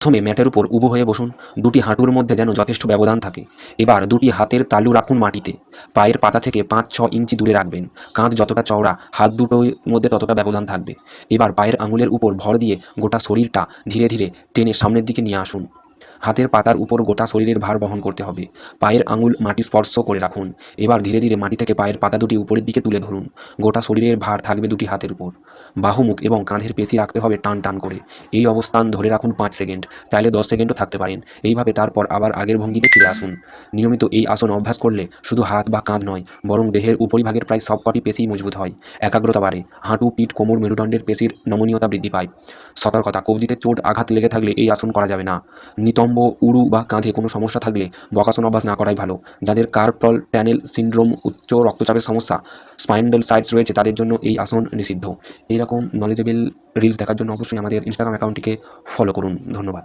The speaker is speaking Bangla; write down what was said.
প্রথমে ম্যাটের উপর উবু হয়ে বসুন, দুটি হাঁটুর মধ্যে যেন যথেষ্ট ব্যবধান থাকে। এবার দুটি হাতের তালু রাখুন মাটিতে। পায়ের পাতা থেকে পাঁচ, ছ ইঞ্চি দূরে রাখবেন। কাঁধ যতটা চওড়া, হাত দুটোর মধ্যে ততটা ব্যবধান থাকবে। এবার পায়ের আঙুলের উপর ভর দিয়ে গোটা শরীরটা ধীরে ধীরে টেনে সামনের দিকে নিয়ে আসুন। হাতের পাতার উপর গোটা শরীরের ভার বহন করতে হবে। পায়ের আঙুল মাটি স্পর্শ করে রাখুন। এবার ধীরে ধীরে মাটি থেকে পায়ের পাতা দুটি উপরের দিকে তুলে ধরুন। গোটা শরীরের ভার থাকবে দুটি হাতের উপর। বাহুমুখ এবং কাঁধের পেশি রাখতে হবে টান টান করে। এই অবস্থান ধরে রাখুন পাঁচ সেকেন্ড। চাইলে দশ সেকেন্ডও থাকতে পারেন। এইভাবে তারপর আবার আগের ভঙ্গিতে ফিরে আসুন। নিয়মিত এই আসন অভ্যাস করলে শুধু হাত বা কাঁধ নয়, বরং দেহের উপরিভাগের প্রায় সবকটি পেশি মজবুত হয়। একাগ্রতা বাড়ে, হাঁটু, পিঠ, কোমর, মেরুদণ্ডের পেশির নমনীয়তা বৃদ্ধি পায়। সতর্কতা, কবজিতে চোট, আঘাত লেগে থাকলে এই আসন করা যাবে না। নিতম্ব উরু বা কাঁধে কোনো সমস্যা থাকলে বকাসন অভ্যাস না করাই ভালো। যাদের কার্পল প্যানেল সিন্ড্রোম, উচ্চ রক্তচাপের সমস্যা স্পাইন্ডাল সাইটস রয়েছে, তাদের জন্য এই আসন নিষিদ্ধ। এইরকম নলেজেবল রিলস দেখার জন্য অবশ্যই আমাদের ইনস্টাগ্রাম অ্যাকাউন্টটিকে ফলো করুন। ধন্যবাদ।